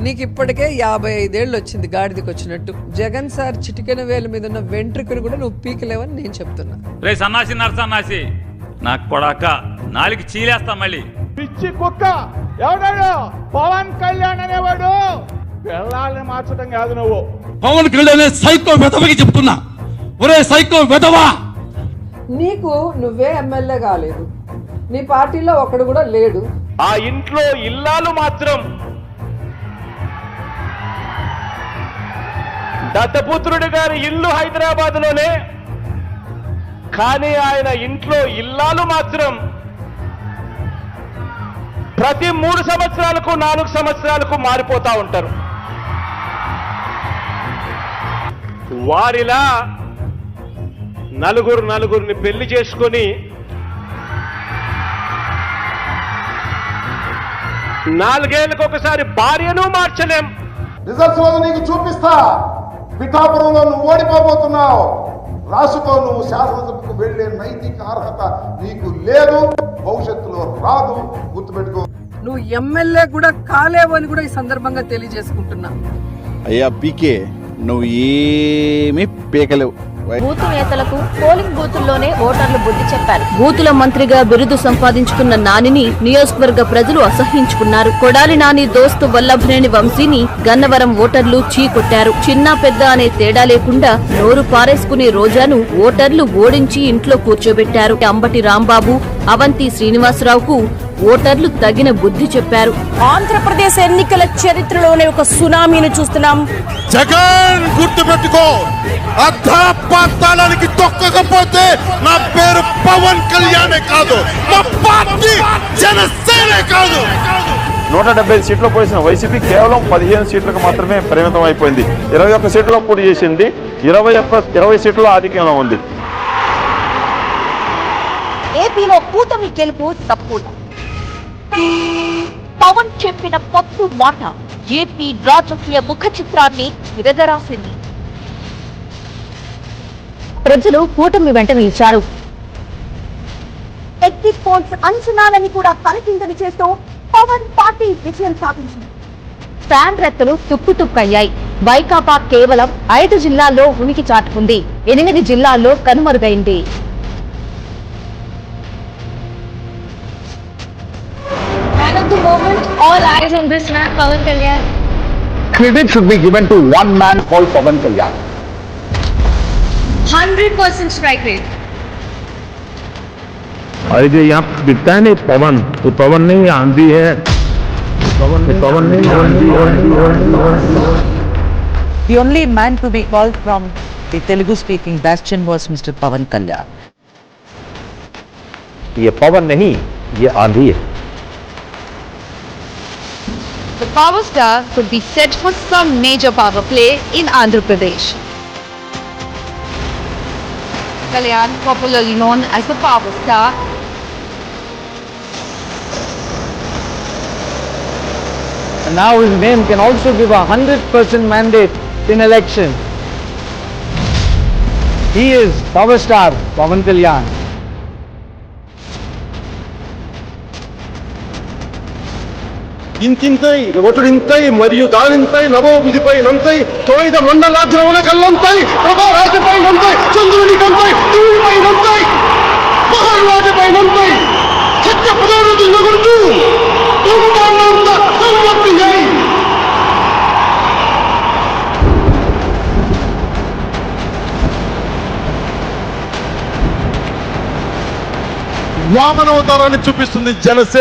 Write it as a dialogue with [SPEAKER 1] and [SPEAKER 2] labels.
[SPEAKER 1] నీకు ఇప్పటికే యాభై ఐదేళ్ళు వచ్చింది గాడిదకి వచ్చినట్టు. జగన్ సార్ చిటికెన వేల మీద ఉన్న వెంట్రుకను కూడా నువ్వు పీకలేవని నేను చెప్తున్నా.
[SPEAKER 2] రే సన్నాసి నరసన్నాసి నాకు కొడాక నాలుగు చీలేస్తా మళ్ళీ.
[SPEAKER 3] పిచ్చి కుక్క ఎవడాడు పవన్ కళ్యాణ్ అనేవాడు. పిల్లల్ని మార్చడం కాదు నువ్వు.
[SPEAKER 4] పవన్ కళ్యాణ్ సైకో వెధవకి చెప్తున్నా. ఒరే సైకో వెధవా!
[SPEAKER 1] నీకు నువ్వే ఎమ్మెల్యే కాలేదు. నీ పార్టీలో ఒకడు కూడా లేడు.
[SPEAKER 3] ఆ ఇంట్లో ఇల్లాలు మాత్రం దత్తపుత్రుడు గారి ఇల్లు హైదరాబాద్లోనే కానీ ఆయన ఇంట్లో ఇల్లాలు మాత్రం ప్రతి మూడు సంవత్సరాలకు నాలుగు సంవత్సరాలకు మారిపోతా ఉంటారు. వారిలా నలుగురు నలుగురిని పెళ్ళి చేసుకొని నాలుగేళ్ళకు ఒకసారి భార్యను మార్చలేం.
[SPEAKER 5] రిజల్ట్స్ నీకు చూపిస్తా. పిఠాపురంలో నువ్వు ఓడిపోబోతున్నావు. రాసుకో నువ్వు శాసనసభకు వెళ్ళే నైతిక అర్హత నీకు లేదు. భవిష్యత్తులో రాదు. గుర్తుపెట్టుకో.
[SPEAKER 1] నువ్వు ఎమ్మెల్యే కూడా కాలేవు అని కూడా ఈ సందర్భంగా తెలియజేసుకుంటున్నా.
[SPEAKER 6] అయ్యా పీకే నువ్వు ఏమీ పీకలేవు.
[SPEAKER 7] బూతు నేతలకు పోలింగ్ బూతుల్లోనే ఓటర్లు బుద్ధి చెప్పారు. బూతుల మంత్రిగా బిరుదు సంపాదించుకున్న నానిని నియోజకవర్గ ప్రజలు అసహించుకున్నారు కొడాలి నాని దోస్తు వల్లభనేని వంశీని గన్నవరం ఓటర్లు చీకొట్టారు చిన్న పెద్ద అనే తేడా లేకుండా నోరు పారేసుకునే రోజాను ఓటర్లు ఓడించి ఇంట్లో కూర్చోబెట్టారు. అంబటి రాంబాబు అవంతి శ్రీనివాసరావుకు ఓటర్లు తగిన బుద్ధి చెప్పారు.
[SPEAKER 8] ఆంధ్రప్రదేశ్ ఎన్నికల చరిత్రలోనే ఒక సునామీని చూస్తున్నాం.
[SPEAKER 4] జగన్ గుర్తు పెట్టుకో అర్ధపాతాళానికి తొక్కకపోతే నా పేరు పవన్ కళ్యాణే కాదు. మా పార్టీ జనసేనే కాదు.
[SPEAKER 9] నూట డెబ్బై సీట్లు పోసిన వైసీపీ కేవలం పదిహేను సీట్లకు మాత్రమే పరిమితం అయిపోయింది. ఇరవై ఒక్క సీట్లో పోటీ చేసింది. ఇరవై ఒక్క ఇరవై సీట్లో ఆధిక్యంలో ఉంది.
[SPEAKER 7] ఏపీలో కూటమి గెలుపు తప్పు. పవన్ చెప్పిన పప్పు మాట. ఏపీ రాజకీయ ముఖ చిత్రాన్ని విరగరాసింది ప్రజలు కూటమి వెంట నిలిచారు. ఎగ్జిట్ పోల్స్ అంచనాలని కూడా తలకిందని చేస్తూ పవన్ పార్టీ విజయం సాధించింది. ఫ్యాన్ రెత్తలు తుప్పు తుప్పయ్యాయి. వైకాపా కేవలం ఐదు జిల్లాల్లో ఉనికి చాటుకుంది. ఎనిమిది జిల్లాల్లో కనుమరుగైంది.
[SPEAKER 10] And at the moment, all eyes on this man, Pawan Kalyan.
[SPEAKER 5] Hundred
[SPEAKER 10] percent strike rate
[SPEAKER 9] अरे जो यहाँ बिकता है नहीं पवन तो पवन नहीं आंधी है पवन नहीं पवन नहीं आंधी
[SPEAKER 8] The only man to be called from the Telugu-speaking bastion was Mr. Pawan Kalyan.
[SPEAKER 9] ये पवन नहीं ये आंधी है
[SPEAKER 10] The power star could be set for some major power play in Andhra Pradesh. Kalyan, popularly known as the power star,
[SPEAKER 8] And now his name can also give a hundred percent mandate in election. He is power star Pavan Kalyan.
[SPEAKER 5] ఇంతింతై ఒటుడింతై మరియు దానింతై నవోవిధిపై నంతై తోయిద మండలాధ్రముల కల్లంతై ప్రభారాశిపై నంతై చంద్రుని కంతై తూడిపై నంతై మహర్వాటిపై నంతై సత్య పదార్థి నగురుతూ తుంబాన్నంత సంవత్తి జై వామనవతారాన్ని చూపిస్తుంది జనసేన.